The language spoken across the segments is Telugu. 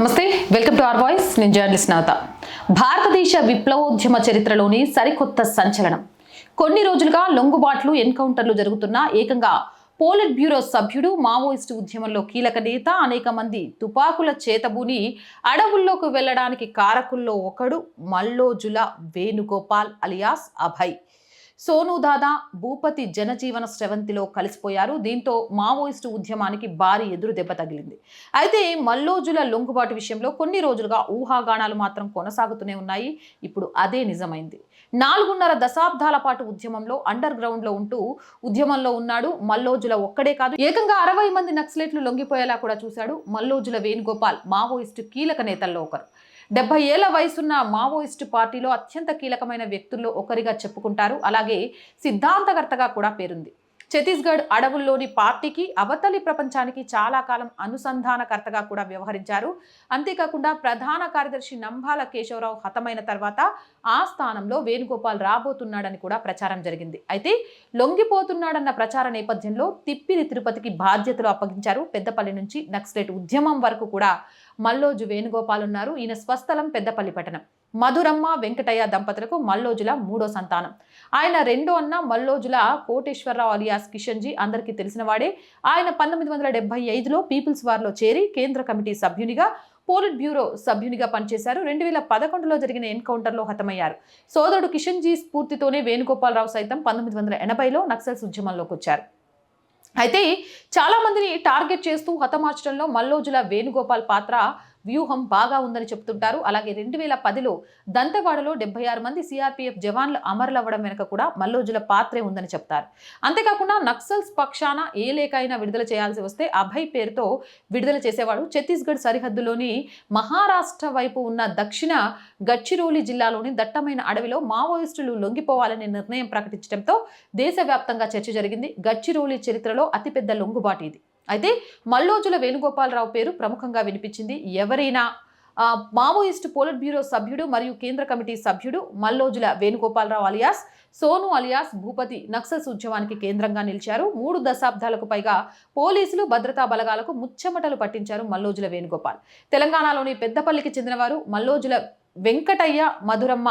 నమస్తే వెల్కమ్ టు ఆర్ వాయిస్. నేను జర్నలిస్ట్ నవత భారతదేశ విప్లవోద్యమ చరిత్రలోని సరికొత్త సంచలనం. కొన్ని రోజులుగా లొంగుబాట్లు ఎన్కౌంటర్లు జరుగుతున్న ఏకంగా పోలిట్ బ్యూరో సభ్యుడు మావోయిస్టు ఉద్యమంలో కీలక నేత అనేక మంది తుపాకుల చేతబూని అడవుల్లోకి వెళ్ళడానికి కారకుల్లో ఒకడు మల్లోజుల వేణుగోపాల్ అలియాస్ అభయ్. సోను దాదా భూపతి జనజీవన స్రవంతిలో కలిసిపోయారు. దీంతో మావోయిస్టు ఉద్యమానికి భారీ ఎదురు దెబ్బ తగిలింది. అయితే మల్లోజుల లొంగుబాటు విషయంలో కొన్ని రోజులుగా ఊహాగానాలు మాత్రం కొనసాగుతూనే ఉన్నాయి. ఇప్పుడు అదే నిజమైంది. నాలుగున్నర దశాబ్దాల పాటు ఉద్యమంలో అండర్ గ్రౌండ్లో ఉంటూ ఉద్యమంలో ఉన్నాడు. మల్లోజుల ఒక్కడే కాదు ఏకంగా అరవై మంది నక్సలెట్లు లొంగిపోయేలా కూడా చూశాడు మల్లోజుల వేణుగోపాల్ మావోయిస్టు కీలక నేతల్లో ఒకరు. డెబ్బై ఏళ్ళ వయసున్న మావోయిస్టు పార్టీలో అత్యంత కీలకమైన వ్యక్తుల్లో ఒకరిగా చెప్పుకుంటారు. అలాగే సిద్ధాంతకర్తగా కూడా పేరుంది. ఛత్తీస్గఢ్ అడవుల్లోని పార్టీకి అవతలి ప్రపంచానికి చాలా కాలం అనుసంధానకర్తగా కూడా వ్యవహరించారు. అంతేకాకుండా ప్రధాన కార్యదర్శి నంబాల కేశవరావు హతమైన తర్వాత ఆ స్థానంలో వేణుగోపాల్ రాబోతున్నాడని కూడా ప్రచారం జరిగింది. అయితే లొంగిపోతున్నాడన్న ప్రచార నేపథ్యంలో తిప్పిరి తిరుపతికి బాధ్యతలు అప్పగించారు. పెద్దపల్లి నుంచి నక్సలైట్ ఉద్యమం వరకు కూడా మల్లోజు వేణుగోపాల్ ఉన్నారు. ఈయన స్వస్థలం పెద్దపల్లి పట్టణం. మధురమ్మ వెంకటయ్య దంపతులకు మల్లోజుల మూడో సంతానం. ఆయన రెండో అన్న మల్లోజుల కోటేశ్వరరావు అలియాస్ కిషన్జీ అందరికీ తెలిసినవాడే ఆయన పంతొమ్మిది వందల డెబ్బై ఐదులో పీపుల్స్ వార్లో చేరి కేంద్ర కమిటీ సభ్యునిగా పోలిట్ బ్యూరో సభ్యునిగా పనిచేశారు. రెండు వేల పదకొండులో జరిగిన ఎన్కౌంటర్లో హతమయ్యారు. సోదరుడు కిషన్జీ స్ఫూర్తితోనే వేణుగోపాలరావు సైతం పంతొమ్మిది వందల ఎనభైలో నక్సల్స్ ఉద్యమంలోకి వచ్చారు. అయితే చాలా మందిని టార్గెట్ చేస్తూ హతమార్చడంలో మల్లోజుల వేణుగోపాల్ పాత్ర వ్యూహం బాగా ఉందని చెప్తుంటారు. అలాగే రెండు వేల పదిలో దంతెవాడలో డెబ్బై ఆరు మంది సిఆర్పీఎఫ్ జవాన్లు అమరులవ్వడం వెనుక కూడా మల్లోజుల పాత్రే ఉందని చెప్తారు. అంతేకాకుండా నక్సల్స్ పక్షాన ఏ లేఖ అయినా విడుదల చేయాల్సి వస్తే అభయ్ పేరుతో విడుదల చేసేవాడు. ఛత్తీస్గఢ్ సరిహద్దులోని మహారాష్ట్ర వైపు ఉన్న దక్షిణ గడ్చిరోలి జిల్లాలోని దట్టమైన అడవిలో మావోయిస్టులు లొంగిపోవాలనే నిర్ణయం ప్రకటించడంతో దేశవ్యాప్తంగా చర్చ జరిగింది. గడ్చిరోలి చరిత్రలో అతిపెద్ద లొంగుబాటు ఇది. అయితే మల్లోజుల వేణుగోపాలరావు పేరు ప్రముఖంగా వినిపించింది ఎవరైనా. ఆ, మావోయిస్టు పోలిట్ బ్యూరో సభ్యుడు మరియు కేంద్ర కమిటీ సభ్యుడు మల్లోజుల వేణుగోపాలరావు అలియాస్ సోను అలియాస్ భూపతి నక్సల్స్ ఉద్యమానికి కేంద్రంగా నిలిచారు. మూడు దశాబ్దాలకు పైగా పోలీసులు భద్రతా బలగాలకు ముచ్చెమటలు పట్టించారు మల్లోజుల వేణుగోపాల్. తెలంగాణలోని పెద్దపల్లికి చెందినవారు మల్లోజుల వెంకటయ్య మధురమ్మ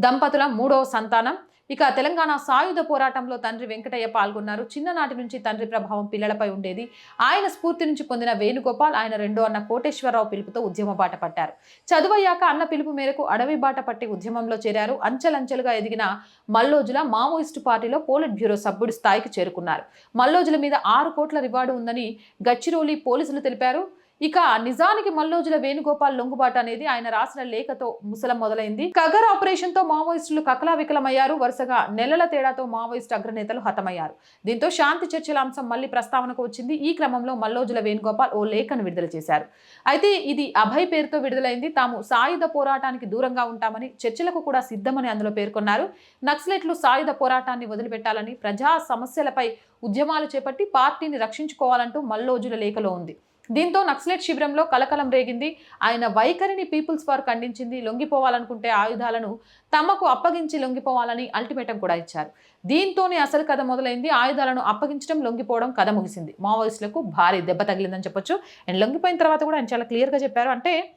దంపతుల మూడవ సంతానం. ఇక తెలంగాణ సాయుధ పోరాటంలో తండ్రి వెంకటయ్య పాల్గొన్నారు. చిన్ననాటి నుంచి తండ్రి ప్రభావం పిల్లలపై ఉండేది. ఆయన స్ఫూర్తి నుంచి పొందిన వేణుగోపాల్ ఆయన రెండో అన్న కోటేశ్వరరావు పిలుపుతో ఉద్యమ బాట పట్టారు. చదువయ్యాక అన్న పిలుపు మేరకు అడవి బాట పట్టి ఉద్యమంలో చేరారు. అంచెలంచెలుగా ఎదిగిన మల్లోజుల మావోయిస్టు పార్టీలో పోలిట్ బ్యూరో సభ్యుడి స్థాయికి చేరుకున్నారు. మల్లోజుల మీద ఆరు కోట్ల రివార్డు ఉందని గచ్చిరోలి పోలీసులు తెలిపారు. ఇక నిజానికి మల్లోజుల వేణుగోపాల్ లొంగుబాటు అనేది ఆయన రాసిన లేఖతో ముసలం మొదలైంది. కగర్ ఆపరేషన్తో మావోయిస్టులు కకలావికలమయ్యారు. వరుసగా నెలల తేడాతో మావోయిస్టు అగ్రనేతలు హతమయ్యారు. దీంతో శాంతి చర్చల అంశం మళ్ళీ ప్రస్తావనకు వచ్చింది. ఈ క్రమంలో మల్లోజుల వేణుగోపాల్ ఓ లేఖను విడుదల చేశారు. అయితే ఇది అభయ్ పేరుతో విడుదలైంది. తాము సాయుధ పోరాటానికి దూరంగా ఉంటామని చర్చలకు కూడా సిద్ధమని అందులో పేర్కొన్నారు. నక్సలెట్లు సాయుధ పోరాటాన్ని వదిలిపెట్టాలని ప్రజా సమస్యలపై ఉద్యమాలు చేపట్టి పార్టీని రక్షించుకోవాలంటూ మల్లోజుల లేఖలో ఉంది. దీంతో నక్సలెట్ శిబిరంలో కలకలం రేగింది. ఆయన వైఖరిని పీపుల్స్ వార్ ఖండించింది. లొంగిపోవాలనుకుంటే ఆయుధాలను తమకు అప్పగించి లొంగిపోవాలని అల్టిమేటం కూడా ఇచ్చారు. దీంతోనే అసలు కథ మొదలైంది. ఆయుధాలను అప్పగించడం లొంగిపోవడం కథ ముగిసింది. మావోయిస్టులకు భారీ దెబ్బ తగిలిందని చెప్పొచ్చు. అండ్ లొంగిపోయిన తర్వాత కూడా ఆయన చాలా క్లియర్గా చెప్పారు. అంటే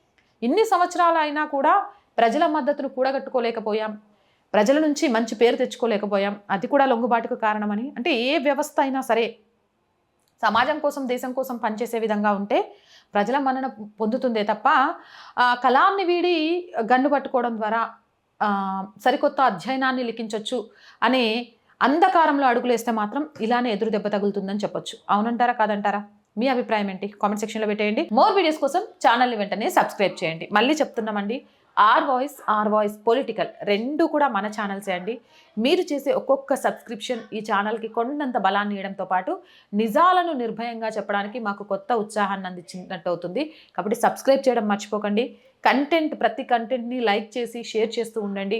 ఇన్ని సంవత్సరాలు అయినా కూడా ప్రజల మద్దతును కూడగట్టుకోలేకపోయాం. ప్రజల నుంచి మంచి పేరు తెచ్చుకోలేకపోయాం. అది కూడా లొంగుబాటుకు కారణమని. అంటే ఏ వ్యవస్థ అయినా సరే సమాజం కోసం దేశం కోసం పనిచేసే విధంగా ఉంటే ప్రజల మన్నన పొందుతుందే తప్ప కళాన్ని వీడి గన్ను పట్టుకోవడం ద్వారా సరికొత్త అధ్యయనాన్ని లిఖించవచ్చు అనే అంధకారంలో అడుగులేస్తే మాత్రం ఇలానే ఎదురు దెబ్బ తగులుతుందని చెప్పొచ్చు. అవునంటారా కాదంటారా? మీ అభిప్రాయం ఏంటి? కామెంట్ సెక్షన్లో పెట్టేయండి. మోర్ వీడియోస్ కోసం ఛానల్ని వెంటనే సబ్స్క్రైబ్ చేయండి. మళ్ళీ చెప్తున్నామండి. R voice R voice political రెండు కూడా మన ఛానల్సే అండి. మీరు చేసే ఒక్కొక్క సబ్స్క్రిప్షన్ ఈ ఛానల్కి కొండంత బలాన్ని ఇవ్వడంతో పాటు నిజాలను నిర్భయంగా చెప్పడానికి మాకు కొత్త ఉత్సాహాన్ని అందించినట్టు అవుతుంది. కాబట్టి సబ్స్క్రైబ్ చేయడం మర్చిపోకండి. కంటెంట్ ప్రతి కంటెంట్ని లైక్ చేసి షేర్ చేస్తూ ఉండండి.